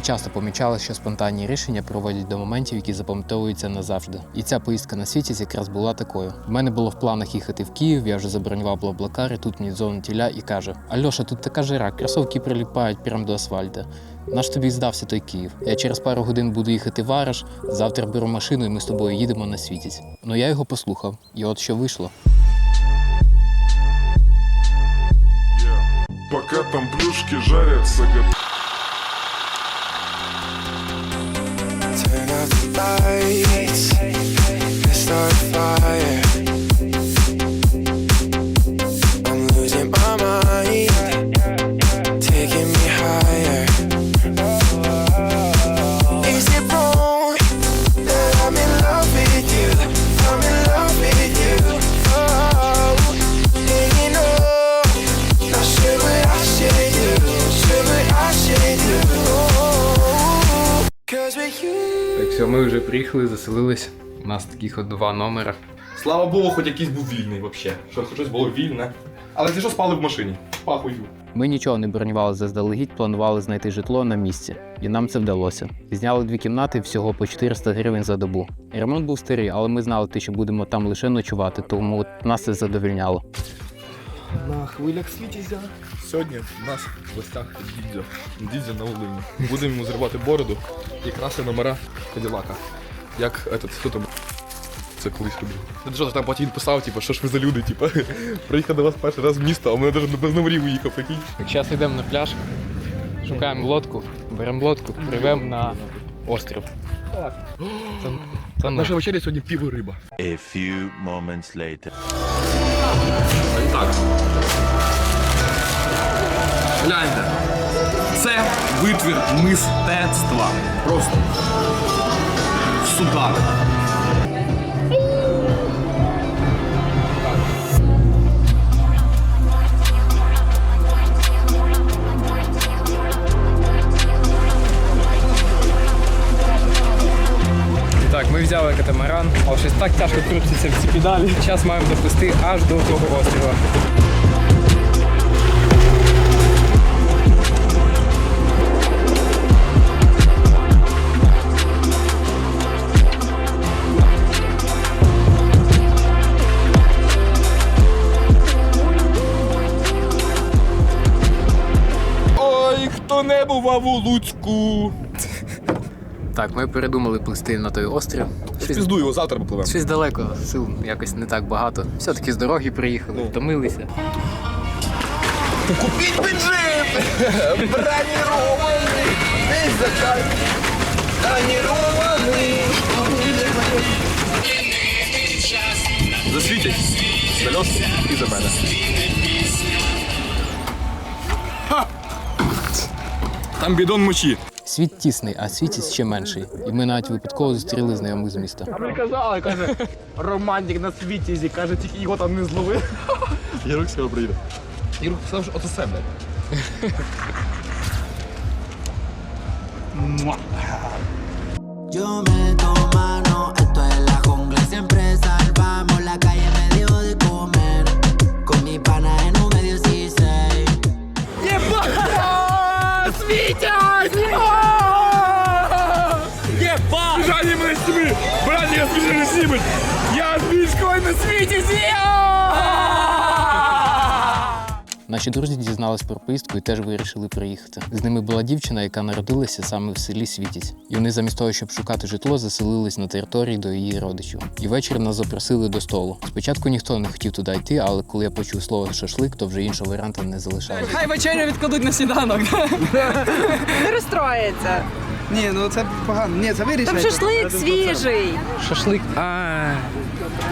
часто помічали, що спонтанні рішення приводять до моментів, які запам'ятовуються назавжди. І ця поїздка на світі якраз була такою. У мене було в планах їхати в Київ, я вже забронював блаблакар, і тут мені дзвонить тіля і каже: Альоша, тут така жира, кросовки приліпають прямо до асфальта. Наш тобі здався той Київ. Я через пару годин буду їхати в Араш, завтра беру машину і ми з тобою їдемо на світість. Ну я його послухав, і от що вийшло. Пока там плюшки жарятся, lights and start a fire. Все, ми вже приїхали, заселились. У нас таких от два номера. Слава Богу, хоч якийсь був вільний взагалі. Що хоч щось було вільне. Але ти що спали в машині? Пахую. Ми нічого не бронювали заздалегідь, планували знайти житло на місці, і нам це вдалося. Зняли дві кімнати всього по 400 гривень за добу. Ремонт був старий, але ми знали, те, що будемо там лише ночувати, тому нас це задовільняло. На хвилях світізя. Сьогодні у нас в гостях Дідзьо. Дідзьо на Волині. Будемо йому зривати бороду і красти номера Каділака. Як этот, хто там? Це колись робив. Ну що там потім писав, типу, що ж ви за люди, типу, приїхав до вас перший раз в місто, а в мене навіть без номерів уїхав. Зараз йдемо на пляж, шукаємо лодку, беремо лодку, пливемо на острів. Це, це Наша вечеря сьогодні піво риба. A few moments later. Так. Гляньте. Це витвір мистецтва. Просто. Судар. Взяли катамаран, але щось так тяжко крутиться в ці педалі. Зараз маємо доплисти аж до того острова. Хто не бував у Луцьку. Так, ми передумали плисти на той острів. Щось, Пізду його завтра попливемо. щось далеко, сил якось не так багато. Все-таки з дороги приїхали, втомилися. Купіть бюджет! Бронірований! Весь заказ! Бронірований! Засвітять! За льос і за мене. Там бідон мочі. Світ тісний, а світість ще менший. І ми навіть випадково зустріли знайомих з міста. Ми казали, каже, романтик на світізі, каже, тільки його там не зловив. Ярук скоро приїде. Ярук писав, що оце себе. Yo mano, Наші друзі дізнались про поїздку і теж вирішили приїхати. З ними була дівчина, яка народилася саме в селі Світіць. І вони замість того, щоб шукати житло, заселились на території до її родичів. І ввечері нас запросили до столу. Спочатку ніхто не хотів туди йти, але коли я почув слово шашлик, то вже іншого варіанту не залишалося. Хай вечерю відкладуть на сніданок. Не розстроїться. Ні, ну це погано. Ні, це вирішить. Там шашлик свіжий. Шашлик. А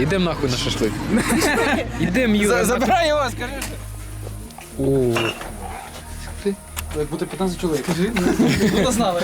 ідемо нахуй на шашлик. Ідемо, Юра. Забирай його, скажи. О, Як бути 15 чоловік. Скажи. Ну, знали.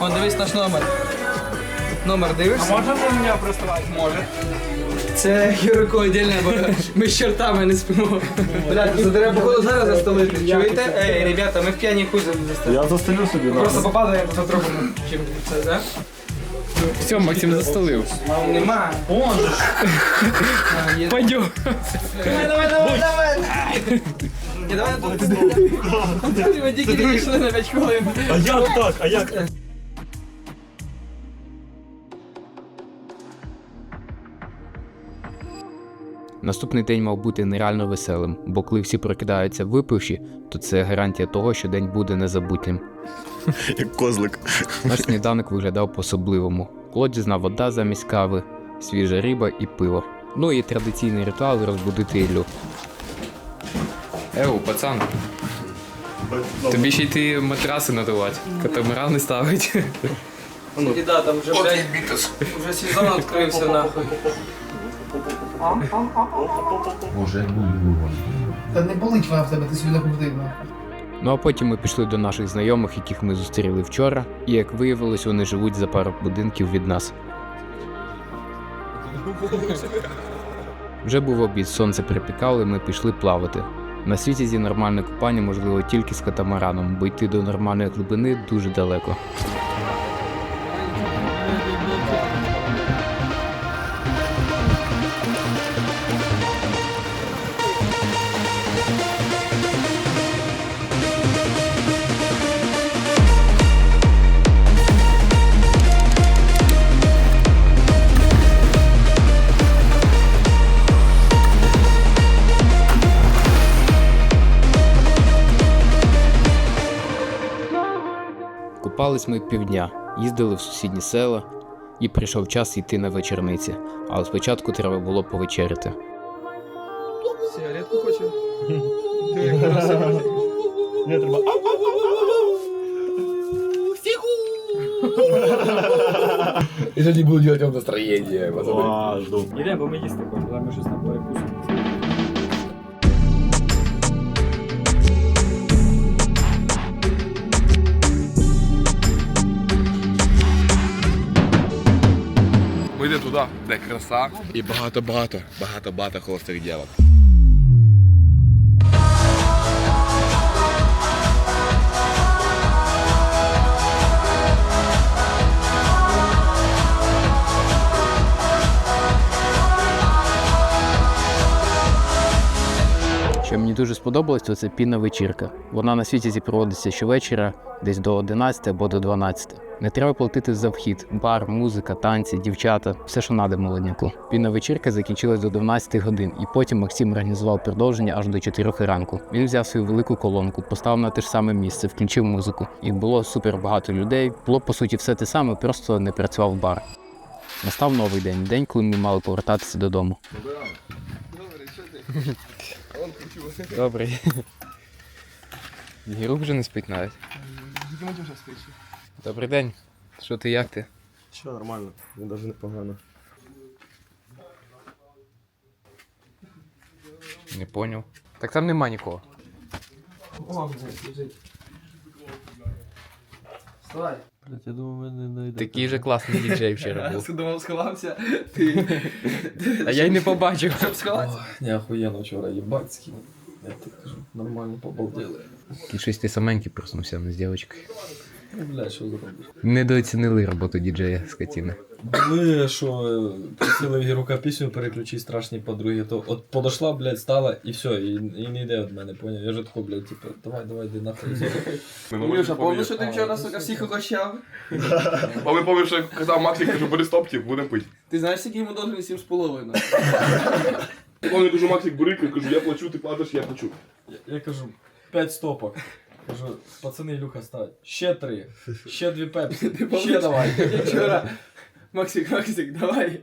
О, дивись наш номер. Номер дивишся? А можна на мене приставати? Може. Це Юрико віддільне, бо ми з чортами не спимо. Блядь, це треба походу зараз застелити. Чуєте? Ей, ребята, ми в п'яні хуй застелили. Я застелю собі Просто попадаємо по трохи чим це, да? Все, Максим застолив. Нема. Он. Пойдем. Давай, давай, давай, давай. Ні, давай на тут. Тільки вийшли на 5 хвилин. А як так? А як? Наступний день мав бути нереально веселим, бо коли всі прокидаються випивші, то це гарантія того, що день буде незабутнім. Як козлик. Наш сніданок виглядав по-особливому. Колодязна вода замість кави, свіжа риба і пиво. Ну і традиційний ритуал розбудити Іллю. Еу, пацан, тобі ще йти матраси надавати, катамарани ставить. І да, там вже, блядь, вже сезон відкрився нахуй. Та не болить вона в тебе, ти собі не. Ну а потім ми пішли до наших знайомих, яких ми зустріли вчора, і як виявилось, вони живуть за пару будинків від нас. Вже був обід, сонце припікало, і ми пішли плавати. На світі зі нормальне купання можливо тільки з катамараном, бо йти до нормальної глибини дуже далеко. Купались ми півдня, їздили в сусідні села, і прийшов час йти на вечорниці, але спочатку треба було повечеряти. Сигаретку хочеш? Ти. Не треба. І тоді буду делать вам настроєння, пацани. А, жду. Ідемо, бо ми їсти хочемо, ми щось там перекусимо. Йдемо туди, де краса. І багато-багато, багато-багато холостих дівок. Що мені дуже сподобалось, то це пінна вечірка. Вона на світі проводиться щовечора, десь до 11 або до 12. Не треба платити за вхід, бар, музика, танці, дівчата, все, що надо молодняку. Пінна вечірка закінчилась до 12 годин, і потім Максим організував продовження аж до 4 ранку. Він взяв свою велику колонку, поставив на те ж саме місце, включив музику. І було супер багато людей. Було по суті все те саме, просто не працював бар. Настав новий день, день, коли ми мали повертатися додому. Добрий. Гірук вже не спить навіть. Добрий день. Що ти, як ти? Що нормально, не навіть непогано. Не поняв. Так там нема нікого. О, блядь, лежить. Вставай. Блять, я думаю, ми не. Такий же класний діджей вчора був. Я думав, сховався. Ти. А я й не побачив. Щоб сховатися. Не охуєнно вчора, їбать. Я так кажу, нормально побалдели. Щось ти саменький проснувся не з дівчинкою. Ну, блядь, що зробиш? Недооцінили роботу діджея скотіни. Були, що е, просили в Гірука пісню переключити страшні подруги, то от подошла, блядь, стала і все, і, і не йде від мене, поняв? Я вже тако, блядь, типу, давай, давай, йди нахуй. Ілюша, помниш, що ти вчора, сука, всіх угощав? А ви пам'ятаєте, що казав Максик, кажу, бери стопки, будемо пити. Ти знаєш, скільки йому должен сім з половиною? Пам'ятаю, кажу, Максик, бери, кажу, я плачу, ти платиш, я плачу. Я, я кажу, п'ять стопок. Кажу, пацани, Ілюха, ставить. Ще три, ще дві пепсі, ще давай. Я вчора. Максик, Максик, давай.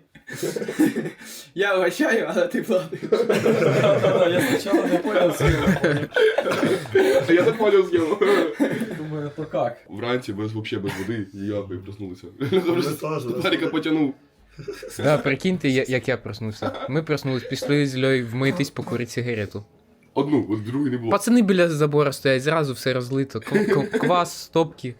Я угощаю, але ти платиш. Я спочатку не поняв схему. А я так понял з'їв. Думаю, то як? Вранці без вообще без води, і я би проснулися. теж, Старика потягнув. Да, прикиньте, я- як я проснувся. Ми проснулись, пішли з Льою вмитись, покурити сигарету. Одну, от другої не було. Пацани біля забора стоять, зразу все розлито. К- к- Квас, стопки.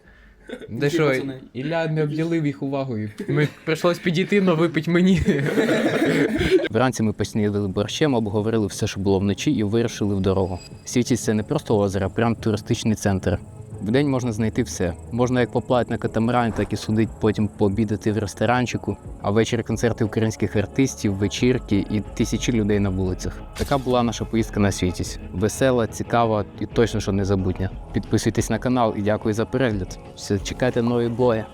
Де що, пацани? Ілля не обділив їх увагою. Ми прийшлось підійти, но випить мені. Вранці ми поснідали борщем, обговорили все, що було вночі, і вирушили в дорогу. Світість це не просто озеро, а прям туристичний центр. В день можна знайти все. Можна як поплавати на катамарані, так і судить, потім пообідати в ресторанчику, а ввечері концерти українських артистів, вечірки і тисячі людей на вулицях. Така була наша поїздка на світість. Весела, цікава і точно що незабутня. Підписуйтесь на канал і дякую за перегляд. Все, чекайте нові бої.